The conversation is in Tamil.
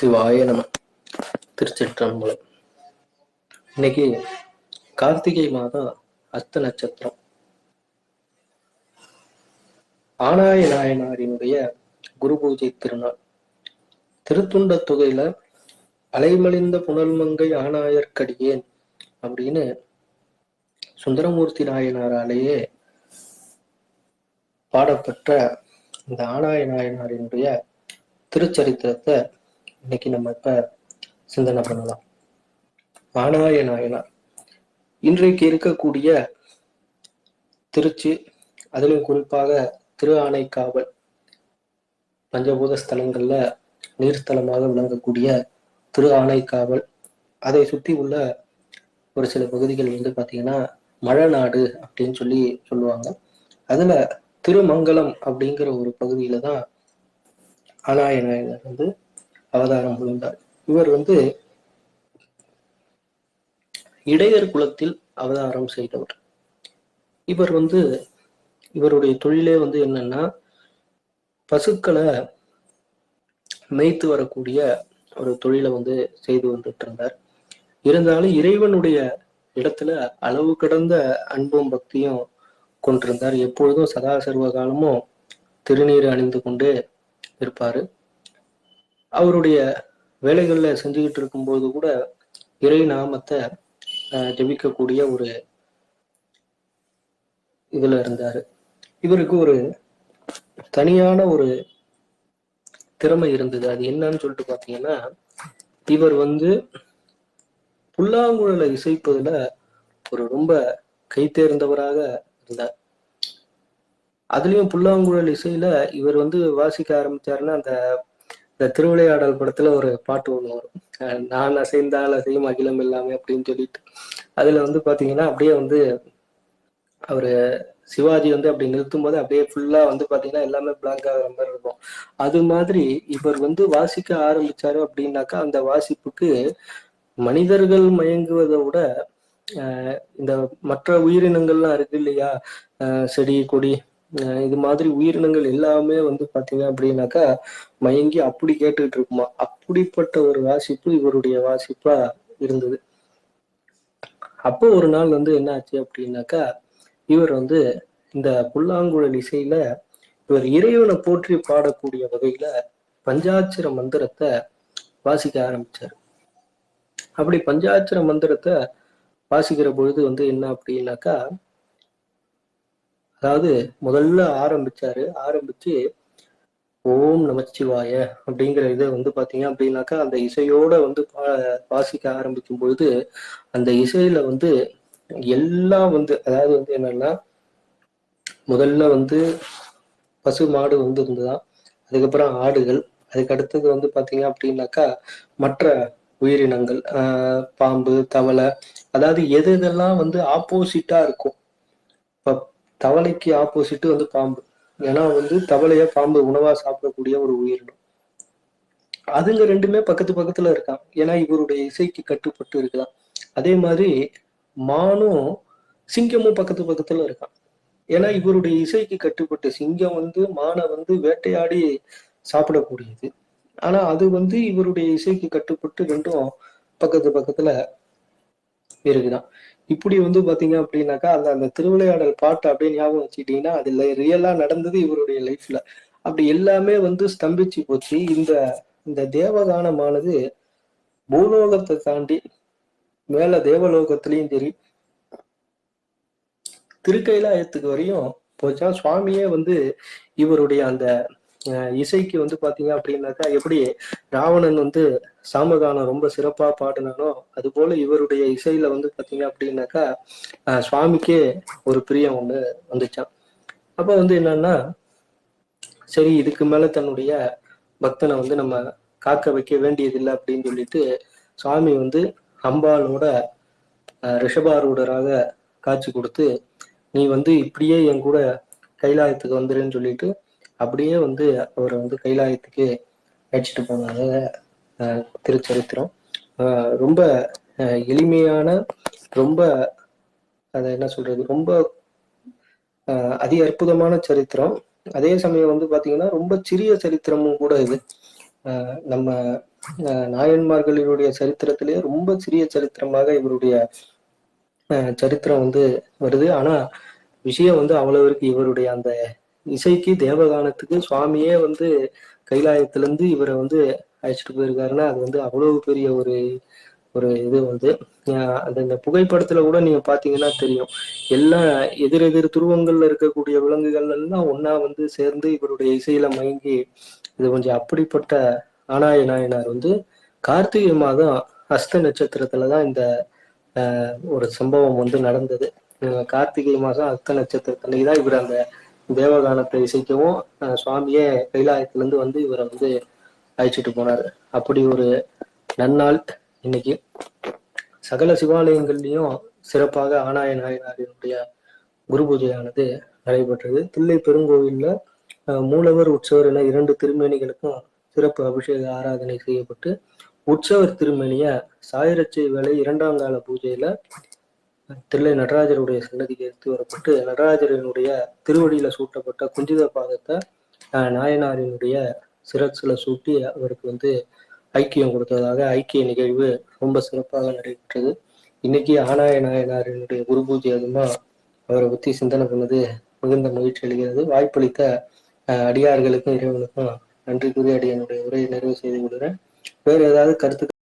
சிவாய நம. திருச்சிற்றம்பலம். இன்னைக்கு கார்த்திகை மாதம் அஸ்த நட்சத்திரம். ஆனாய நாயனாரினுடைய குரு பூஜை திருநாள். திருத்துண்ட தொகையில அலைமலிந்த புனல்மங்கை ஆனாயர்க்கடியேன் அப்படின்னு சுந்தரமூர்த்தி நாயனாராலேயே பாடப்பெற்ற இந்த ஆனாய நாயனாரினுடைய திருச்சரித்திரத்தை இன்னைக்கு நம்ம இப்ப சிந்தனை பண்ணலாம். ஆனாய நாயனா இன்றைக்கு இருக்கக்கூடிய திருச்சி அதிலும் குறிப்பாக திரு ஆணைக்காவல் பஞ்சபூத ஸ்தலங்கள்ல நீர்ஸ்தலமாக விளங்கக்கூடிய திரு ஆணைக்காவல் அதை சுத்தி உள்ள ஒரு சில பகுதிகள் வந்து பாத்தீங்கன்னா மழநாடு அப்படின்னு சொல்லி சொல்லுவாங்க. அதுல திருமங்கலம் அப்படிங்கிற ஒரு பகுதியில தான் ஆனாயனாயனர் வந்து அவதாரம் புரிந்தார் இவர் வந்து இடையர் குலத்தில் அவதாரம் செய்தவர். இவர் வந்து இவருடைய தொழிலே வந்து என்னன்னா பசுக்களை மேய்த்து வரக்கூடிய ஒரு தொழிலை வந்து செய்து வந்துட்டு இருந்தார் இருந்தாலும் இறைவனுடைய இடத்துல அளவு கடந்த அன்பும் பக்தியும் கொண்டிருந்தார். எப்பொழுதும் சதா சர்வ காலமும் திருநீர் அணிந்து கொண்டு இருப்பாரு. அவருடைய வேலைகள்ல செஞ்சுக்கிட்டு இருக்கும்போது கூட இறை நாமத்தை ஜபிக்கக்கூடிய ஒரு இதுல இருந்தாரு. இவருக்கு ஒரு தனியான ஒரு திறமை இருந்தது. அது என்னன்னு சொல்லிட்டு பாத்தீங்கன்னா இவர் வந்து புல்லாங்குழலை இசைப்பதுல ஒரு ரொம்ப கைத்தேர்ந்தவராக இருந்தார். அதுலயும் புல்லாங்குழல் இசையில இவர் வந்து வாசிக்க ஆரம்பிச்சாருன்னா அந்த இந்த திருவிளையாடல் படத்துல ஒரு பாட்டு ஒன்று வரும். நான் அசைந்தால் அசையும் அகிலம் எல்லாமே அப்படின்னு சொல்லிட்டு. அதுல வந்து பாத்தீங்கன்னா அப்படியே வந்து அவரு சிவாஜி வந்து அப்படி நிறுத்தும் போது அப்படியே ஃபுல்லா வந்து பாத்தீங்கன்னா எல்லாமே பிளாங்க் ஆகிற மாதிரி இருக்கும். அது மாதிரி இவர் வந்து வாசிக்க ஆரம்பிச்சாரு அப்படின்னாக்கா அந்த வாசிப்புக்கு மனிதர்கள் மயங்குவதை விட இந்த மற்ற உயிரினங்கள்லாம் இருக்கு இல்லையா? செடி கொடி இது மாதிரி உயிரினங்கள் எல்லாமே வந்து பாத்தீங்க அப்படின்னாக்கா மயங்கி அப்படி கேட்டுக்கிட்டு இருக்குமா? அப்படிப்பட்ட ஒரு வாசிப்பு இவருடைய வாசிப்பா இருந்தது. அப்போ ஒரு நாள் வந்து என்ன ஆச்சு அப்படின்னாக்கா இவர் வந்து இந்த புல்லாங்குழல் இசையில இவர் இறைவனை போற்றி பாடக்கூடிய வகையில பஞ்சாட்சர மந்திரத்தை வாசிக்க ஆரம்பிச்சாரு. அப்படி பஞ்சாட்சர மந்திரத்தை வாசிக்கிற பொழுது வந்து என்ன அப்படின்னாக்கா அதாவது முதல்ல ஆரம்பிச்சாரு ஆரம்பிச்சு ஓம் நமச்சிவாய அப்படிங்கிற இதை வந்து பாத்தீங்க அப்படின்னாக்கா அந்த இசையோட வந்து பா வாசிக்க ஆரம்பிக்கும் பொழுது அந்த இசையில வந்து எல்லாம் வந்து அதாவது வந்து என்னன்னா முதல்ல வந்து பசு மாடு வந்து இருந்துதான் அதுக்கப்புறம் ஆடுகள் அதுக்கு அடுத்தது வந்து பாத்தீங்க அப்படின்னாக்கா மற்ற உயிரினங்கள் ஆஹ் பாம்பு தவளை அதாவது எது இதெல்லாம் வந்து ஆப்போசிட்டா இருக்கும். இப்ப தவளைக்கு ஆப்போசிட் வந்து பாம்பு. ஏன்னா வந்து தவளைய பாம்பு உணவா சாப்பிடக்கூடிய ஒரு உயிரினம். அதுங்க ரெண்டுமே பக்கத்து பக்கத்துல இருக்கான் ஏன்னா இவருடைய இசைக்கு கட்டுப்பட்டு இருக்குதான். அதே மாதிரி மானும் சிங்கமும் பக்கத்து பக்கத்துல இருக்கான். ஏன்னா இவருடைய இசைக்கு கட்டுப்பட்டு சிங்கம் வந்து மானை வந்து வேட்டையாடி சாப்பிடக்கூடியது. ஆனா அது வந்து இவருடைய இசைக்கு கட்டுப்பட்டு ரெண்டும் பக்கத்து பக்கத்துல இருக்குதான். இப்படி வந்து பாத்தீங்க அப்படின்னாக்கா அந்த அந்த திருவிளையாடல் பாட்டு அப்படியே ஞாபகம் வச்சுக்கிட்டீங்கன்னா அதுல ரியலா நடந்தது இவருடைய லைஃப்ல அப்படி எல்லாமே வந்து ஸ்தம்பிச்சு போச்சு. இந்த இந்த தேவகானமானது பூலோகத்தை தாண்டி மேல தேவலோகத்திலையும் சரி திருக்கைலாயத்துக்கு வரையும் போச்சா சுவாமியே வந்து இவருடைய அந்த இசைக்கு வந்து பாத்தீங்க அப்படின்னாக்கா எப்படி ராவணன் வந்து சாமகானம் ரொம்ப சிறப்பா பாடினானோ அது போல இவருடைய இசையில வந்து பாத்தீங்க அப்படின்னாக்கா சுவாமிக்கே ஒரு பிரியம் ஒண்ணு வந்துச்சான் அப்ப வந்து என்னன்னா சரி இதுக்கு மேல தன்னுடைய பக்தனை வந்து நம்ம காக்க வைக்க வேண்டியதில்லை அப்படின்னு சொல்லிட்டு சுவாமி வந்து அம்பாலோட ரிஷபாரூடராக காட்சி கொடுத்து நீ வந்து இப்படியே என் கூட கைலாயத்துக்கு வந்துருன்னு சொல்லிட்டு அப்படியே வந்து அவரை வந்து கைலாயத்துக்கு அழைச்சிட்டு போனாங்க திருச்சரித்திரம். ரொம்ப எளிமையான ரொம்ப அதை என்ன சொல்றது ரொம்ப அதி அற்புதமான சரித்திரம். அதே சமயம் வந்து பாத்தீங்கன்னா ரொம்ப சிறிய சரித்திரமும் கூட இது. நம்ம நாயன்மார்களினுடைய சரித்திரத்திலேயே ரொம்ப சிறிய சரித்திரமாக இவருடைய சரித்திரம் வந்து வருது. ஆனா விஷயம் வந்து அவ்வளவு இவருடைய அந்த இசைக்கு தேவகானத்துக்கு சுவாமியே வந்து கைலாயத்திலேருந்து இவரை வந்து அழைச்சிட்டு போயிருக்காருன்னா அது வந்து அவ்வளவு பெரிய ஒரு ஒரு இது வந்து அந்த இந்த புகைப்படத்துல கூட நீங்க பாத்தீங்கன்னா தெரியும். எல்லாம் எதிர் எதிர் துருவங்கள்ல இருக்கக்கூடிய விலங்குகள் எல்லாம் ஒன்னா வந்து சேர்ந்து இவருடைய இசையில மயங்கி இது கொஞ்சம் அப்படிப்பட்ட ஆனாய நாயனார் வந்து கார்த்திகை மாதம் அஸ்த நட்சத்திரத்துலதான் இந்த ஒரு சம்பவம் வந்து நடந்தது. கார்த்திகை மாதம் அஸ்த நட்சத்திரத்தன்னைக்கு தான் இவர் அந்த தேவகானத்தை இசைக்கவும் சுவாமியே கைலாயத்திலிருந்து வந்து இவரை வந்து அழைச்சிட்டு போனார். அப்படி ஒரு நன்னாள் இன்னைக்கு. சகல சிவாலயங்கள்லயும் சிறப்பாக ஆனாய நாயனாரினுடைய குரு பூஜையானது நடைபெற்றது. தில்லை பெருங்கோவில்ல மூலவர் உற்சவர் என இரண்டு திருமேனிகளுக்கும் சிறப்பு அபிஷேக ஆராதனை செய்யப்பட்டு உற்சவர் திருமேனிய சாயிரச்சை வேலை இரண்டாம் கால பூஜையில தில்லை நடராஜருடைய சன்னதிக்கு எடுத்து வரப்பட்டு நடராஜரினுடைய திருவடியில சூட்டப்பட்ட குஞ்சித பாதத்தை நாயனாரினுடைய சிரசில சூட்டி அவருக்கு வந்து ஐக்கியம் கொடுத்ததாக ஐக்கிய நிகழ்வு ரொம்ப சிறப்பாக நடைபெற்றது. இன்னைக்கு ஆனாய நாயனாரினுடைய குரு பூஜை அதுமா அவரை பத்தி சிந்தனை பண்ணது மிகுந்த மகிழ்ச்சி அளிக்கிறது. வாய்ப்பளித்த அடியார்களுக்கும் இறைவனுக்கும் நன்றி கூறி அடியனுடைய உரையை நிறைவு செய்து கொள்கிறேன். வேறு ஏதாவது கருத்து